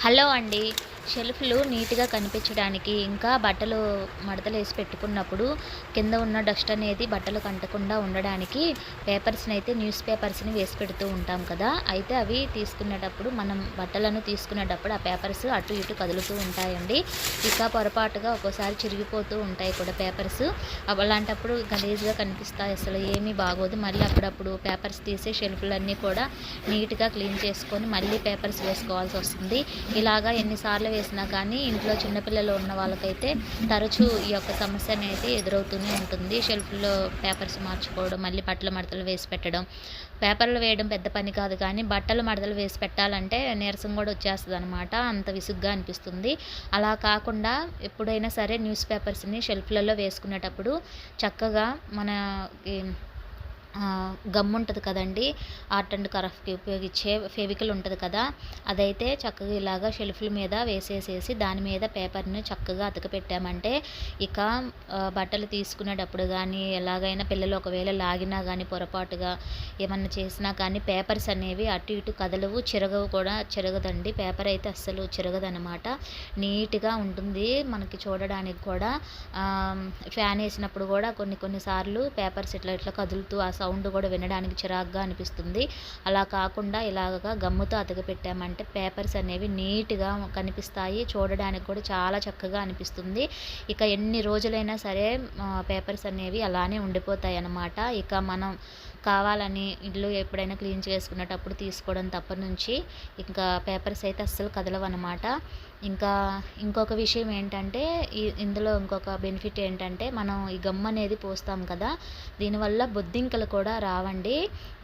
Hello అండి. షెల్ఫ్లు నీట్గా కనిపించడానికి ఇంకా బట్టలు మడతలు వేసి పెట్టుకున్నప్పుడు కింద ఉన్న డస్ట్ అనేది బట్టలు కంటకుండా ఉండడానికి పేపర్స్ని అయితే న్యూస్ పేపర్స్ని వేసి పెడుతూ ఉంటాం కదా అయితే అవి తీసుకునేటప్పుడు మనం బట్టలను తీసుకునేటప్పుడు ఆ పేపర్స్ అటు ఇటు కదులుతూ ఉంటాయండి. ఇక పొరపాటుగా ఒక్కోసారి చిరిగిపోతూ ఉంటాయి కూడా పేపర్స్. అలాంటప్పుడు గలీజ్గా కనిపిస్తాయి అసలు ఏమీ బాగోదు. మళ్ళీ అప్పుడప్పుడు పేపర్స్ తీసే షెల్ఫ్లన్నీ కూడా నీట్గా క్లీన్ చేసుకొని మళ్ళీ పేపర్స్ వేసుకోవాల్సి వస్తుంది. ఇలాగా ఎన్నిసార్లు చేసినా కానీ ఇంట్లో చిన్నపిల్లలు ఉన్న వాళ్ళకైతే తరచూ ఈ యొక్క సమస్య అనేది ఎదురవుతూనే ఉంటుంది. షెల్ఫ్లో పేపర్స్ మార్చుకోవడం మళ్ళీ బట్టలు మడతలు వేసి పెట్టడం. పేపర్లు వేయడం పెద్ద పని కాదు కానీ బట్టలు మడతలు వేసి పెట్టాలంటే నీరసం కూడా వచ్చేస్తుంది అనమాట అంత విసుగ్గా అనిపిస్తుంది. అలా కాకుండా ఎప్పుడైనా సరే న్యూస్ పేపర్స్ని షెల్ఫ్లలో వేసుకునేటప్పుడు చక్కగా మన గమ్ ఉంటుంది కదండి. ఆర్ట్ అండ్ క్రాఫ్ట్కి ఉపయోగించే ఫెవికల్ ఉంటుంది కదా. అదైతే చక్కగా ఇలాగా షెల్ఫ్ల మీద వేసేసేసి దాని మీద పేపర్ని చక్కగా అతకపెట్టామంటే ఇక బట్టలు తీసుకునేటప్పుడు కానీ ఎలాగైనా పిల్లలు ఒకవేళ లాగినా కానీ పొరపాటుగా ఏమన్నా చేసినా కానీ పేపర్స్ అనేవి అటు ఇటు కదలవు చిరగవు కూడా చిరగదండి. పేపర్ అయితే అస్సలు చిరగదనమాట నీట్గా ఉంటుంది మనకి చూడడానికి కూడా. ఫ్యాన్ వేసినప్పుడు కూడా కొన్ని కొన్నిసార్లు పేపర్స్ ఇట్లా ఇట్లా కదులుతూ సౌండ్ కూడా వినడానికి చిరాగ్గా అనిపిస్తుంది. అలా కాకుండా ఇలాగా గమ్ముతో అతకపెట్టామంటే పేపర్స్ అనేవి నీట్గా కనిపిస్తాయి. చూడడానికి కూడా చాలా చక్కగా అనిపిస్తుంది. ఇక ఎన్ని రోజులైనా సరే పేపర్స్ అనేవి అలానే ఉండిపోతాయి అన్నమాట ఇక మనం కావాలని ఇల్లు ఎప్పుడైనా క్లీన్ చేసుకునేటప్పుడు తీసుకోవడం తప్ప నుంచి ఇంకా పేపర్స్ అయితే అస్సలు కదలవన్నమాట. ఇంకా ఇంకొక విషయం ఏంటంటే ఇందులో ఇంకొక బెనిఫిట్ ఏంటంటే మనం ఈ గమ్ అనేది పోస్తాం కదా దీనివల్ల బొద్దింకలు కూడా రావండి.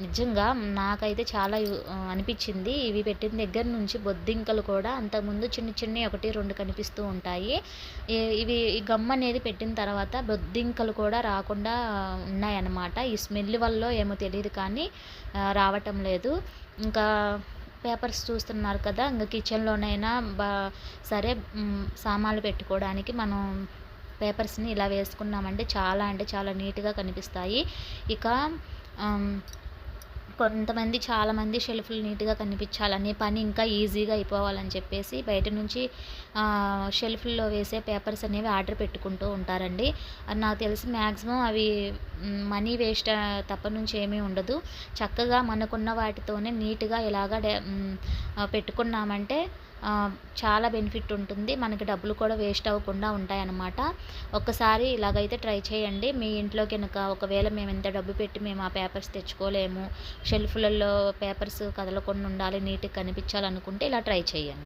నిజంగా నాకైతే చాలా అనిపించింది. ఇవి పెట్టిన దగ్గర నుంచి బొద్దింకలు కూడా అంతకుముందు చిన్న చిన్న ఒకటి రెండు కనిపిస్తూ ఉంటాయి. ఇవి ఈ గమ్ అనేది పెట్టిన తర్వాత బొద్దింకలు కూడా రాకుండా ఉన్నాయన్నమాట. ఈ స్మెల్ వల్ల ఏమో తెలియదు కానీ రావటం లేదు. ఇంకా పేపర్స్ చూస్తున్నారు కదా ఇంకా కిచెన్లోనైనా బా సరే సామాన్లు పెట్టుకోవడానికి మనం పేపర్స్ని ఇలా వేసుకున్నామంటే చాలా అంటే చాలా నీట్గా కనిపిస్తాయి. ఇక కొంతమంది చాలామంది షెల్ఫ్లు నీట్గా కనిపించాలని పని ఇంకా ఈజీగా అయిపోవాలని చెప్పేసి బయట నుంచి షెల్ఫ్ల్లో వేసే పేపర్స్ అనేవి ఆర్డర్ పెట్టుకుంటూ ఉంటారండి. నాకు తెలిసి మ్యాక్సిమం అవి మనీ వేస్ట్ తప్ప నుంచి ఏమీ ఉండదు. చక్కగా మనకున్న వాటితోనే నీట్గా ఇలాగ పెట్టుకున్నామంటే చాలా బెనిఫిట్ ఉంటుంది. మనకి డబ్బులు కూడా వేస్ట్ అవ్వకుండా ఉంటాయన్నమాట. ఒక్కసారి ఇలాగైతే ట్రై చేయండి. మీ ఇంట్లో కనుక ఒకవేళ మేము ఎంత డబ్బు పెట్టి మేము ఆ పేపర్స్ తెచ్చుకోలేము షెల్ఫ్లలో పేపర్స్ కదలకుండా ఉండాలి నీట్గా కనిపించాలనుకుంటే ఇలా ట్రై చేయండి.